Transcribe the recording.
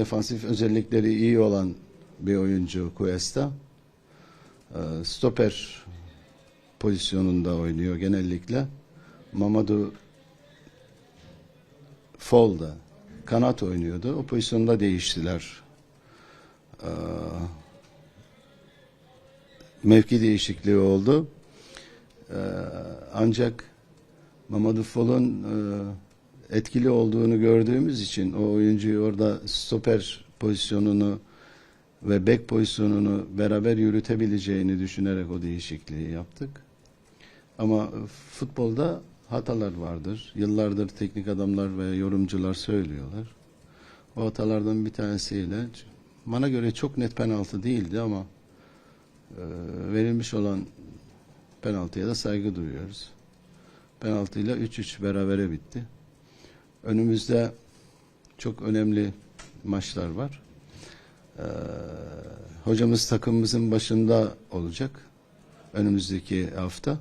Defansif özellikleri iyi olan bir oyuncu Cuesta. Ee, Stoper pozisyonunda oynuyor genellikle. Mamadou Fol'da kanat oynuyordu. O pozisyonda değiştiler. Ee, mevki değişikliği oldu. Ee, ancak Mamadou Fol'un e, etkili olduğunu gördüğümüz için o oyuncuyu orada stoper pozisyonunu ve bek pozisyonunu beraber yürütebileceğini düşünerek o değişikliği yaptık. Ama futbolda hatalar vardır. Yıllardır teknik adamlar ve yorumcular söylüyorlar. O hatalardan bir tanesiyle bana göre çok net penaltı değildi ama e, verilmiş olan penaltıya da saygı duyuyoruz. Penaltıyla 3-3 berabere bitti. Önümüzde çok önemli maçlar var. Ee, hocamız takımımızın başında olacak önümüzdeki hafta.